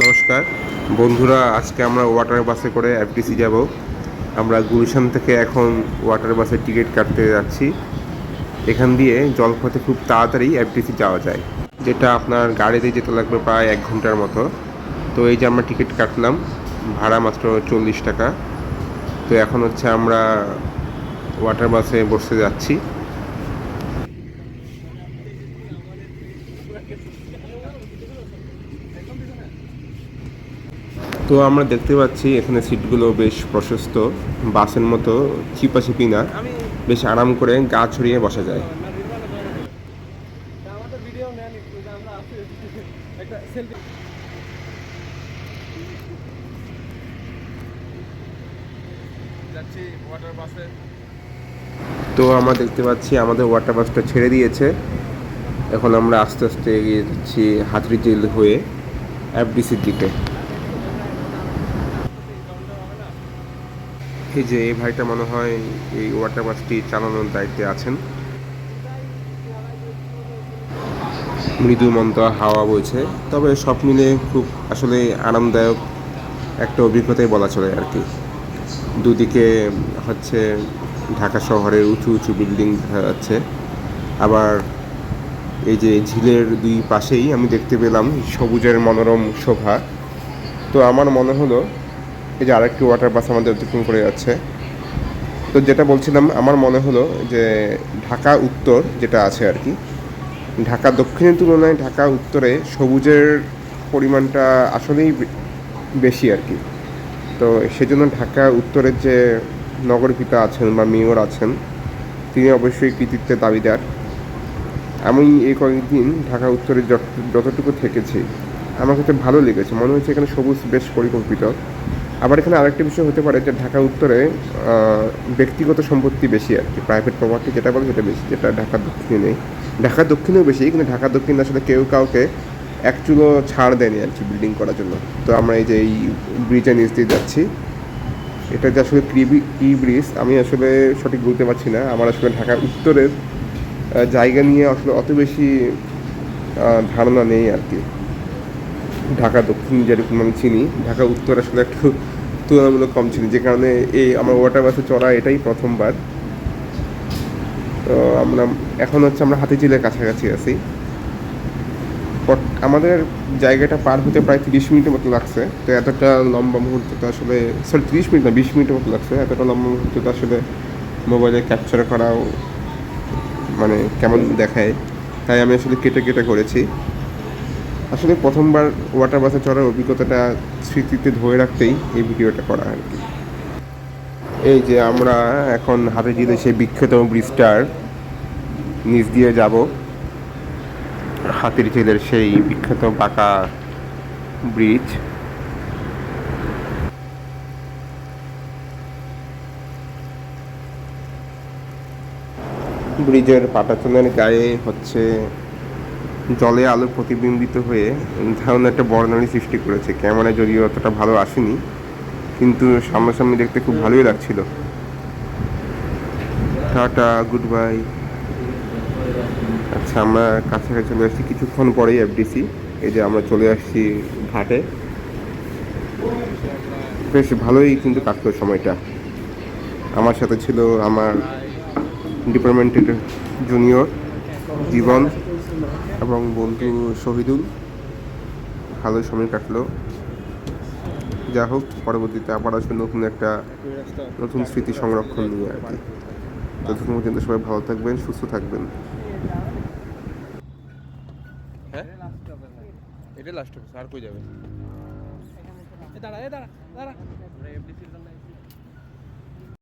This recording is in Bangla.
নমস্কার। বন্ধুরা, আজকে আমরা ওয়াটার বাসে করে এফডিসি যাব। আমরা গুলশান থেকে এখন ওয়াটার বাসের টিকিট কাটতে যাচ্ছি। এখান দিয়ে জলপথে খুব তাড়াতাড়ি এফডিসি যাওয়া যায়, যেটা আপনার গাড়িতে যেতে লাগবে প্রায় এক ঘণ্টার মতো। তো এই যে আমরা টিকিট কাটলাম, ভাড়া মাত্র চল্লিশ টাকা। তো এখন হচ্ছে আমরা ওয়াটার বাসে বসতে যাচ্ছি। তো আমরা দেখতে পাচ্ছি এখানে সিটগুলো বেশ প্রশস্ত বাসের মতো চিপা চিপাচিপি না বেশ আরাম করে গা ছড়িয়ে বসা যায়। তো আমরা দেখতে পাচ্ছি আমাদের ওয়াটার বাসটা ছেড়ে দিয়েছে। এখন আমরা আস্তে আস্তে এগিয়ে যাচ্ছি হাতড়ি জেল হয়ে এফডিসির দিকে। এই যে এই ভাইটা মনে হয় এই ওয়াটার বাসটি চালানোর দায়িত্বে আছেন। মৃদু মন্দ হাওয়া বইছে। তবে সব মিলে খুব আসলে আরামদায়ক একটা অভিজ্ঞতাই বলা চলে আর কি। দুদিকে হচ্ছে ঢাকা শহরের উঁচু উঁচু বিল্ডিং দেখা যাচ্ছে। আবার এই যে ঝিলের দুই পাশেই আমি দেখতে পেলাম সবুজের মনোরম শোভা। তো আমার মনে হলো এই যে আরেকটি ওয়াটার বাস আমাদের অতিক্রম করে যাচ্ছে। তো যেটা বলছিলাম, আমার মনে হলো যে ঢাকা উত্তর যেটা আছে আর কি, ঢাকা দক্ষিণের তুলনায় ঢাকা উত্তরে সবুজের পরিমাণটা আসলেই বেশি আর কি। তো সেজন্য ঢাকা উত্তরের যে নগরপিতা আছেন বা মেয়র আছেন, তিনি অবশ্যই কৃতিত্বের দাবিদার। আমি এই কয়েকদিন ঢাকা উত্তরে যত- যতটুকু থেকেছি, আমার কাছে ভালো লেগেছে। মনে হচ্ছে এখানে সবুজ বেশ পরিকল্পিত। আবার এখানে আরেকটা বিষয় হতে পারে যে ঢাকা উত্তরে ব্যক্তিগত সম্পত্তি বেশি আর কি প্রাইভেট প্রপার্টি যেটা বলে সেটা বেশি, যেটা ঢাকা দক্ষিণে নেই। ঢাকা দক্ষিণেও বেশি, কিন্তু ঢাকা দক্ষিণে আসলে কেউ কাউকে এক চুলো ছাড় দেয়নি আর কি বিল্ডিং করার জন্য। তো আমরা এই যে এই ব্রিজের নিচ দিয়ে যাচ্ছি। এটা যে আসলে কি কি ব্রিজ আমি আসলে সঠিক বলতে পারছি না। আমার আসলে ঢাকা উত্তরের জায়গা নিয়ে আসলে অত বেশি ধারণা নেই আর কি। ঢাকা দক্ষিণ যেরকম আমি চিনি ঢাকা উত্তর আসলে একটু তুলনামূলক কম চিনি যে কারণে এই আমার ওয়াটার বাসে চড়া এটাই প্রথমবার। তো আমরা, এখন হচ্ছে আমরা হাতিঝিলের কাছাকাছি আছি। আমাদের জায়গাটা পার হতে প্রায় তিরিশ মিনিটের মতো লাগছে, তো এতটা লম্বা মুহূর্ত তো আসলে সরি তিরিশ মিনিট না, বিশ মিনিটের মতো লাগছে, এতটা লম্বা মুহূর্ত তো আসলে মোবাইলে ক্যাপচার করাও মানে কেমন দেখায়, তাই আমি আসলে কেটে কেটে করেছি। আসলে প্রথমবার ওয়াটার বাসে চড়ার অভিজ্ঞতাটা স্মৃতিতে ধরে রাখতেই এই ভিডিওটা করা আর কি। এই যে আমরা এখন হাতে জিতে সেই বিখ্যাত ব্রিজটার নিচ দিয়ে যাব। হাতির ঝিলের সেই বিখ্যাত বাঁকা ব্রিজ। ব্রিজের পাটাতনের গায়ে হচ্ছে জলে আলো প্রতিবিম্বিত হয়ে ধারণ একটা বর্ণালী সৃষ্টি করেছে। ক্যামেরায় যদিও অতটা ভালো আসেনি, কিন্তু সামনাসামনি দেখতে খুব ভালোই লাগছিল। Tata, good bye. আচ্ছা আমরা কাছাকাছি চলে আসছি কিছুক্ষণ পরেই এফডিসি এই যে আমরা চলে আসছি ঘাটে। বেশ ভালোই কিন্তু কাটলো সময়টা। আমার সাথে ছিল আমার ডিপার্টমেন্টের জুনিয়র জীবন। এবং বন্ধু শহীদুল ভালো সময় কাটলো। যা হোক পরবর্তীতে আবার আসবে নতুন একটা নতুন স্মৃতি সংরক্ষণ নিয়ে আর কি। ততক্ষণ পর্যন্ত সবাই ভালো থাকবেন সুস্থ থাকবেন। হ্যাঁ? এটা লাস্ট হবে আর কই যাবে? এ দাঁড়া এ দাঁড়া দাঁড়া। এফডিসির জন্য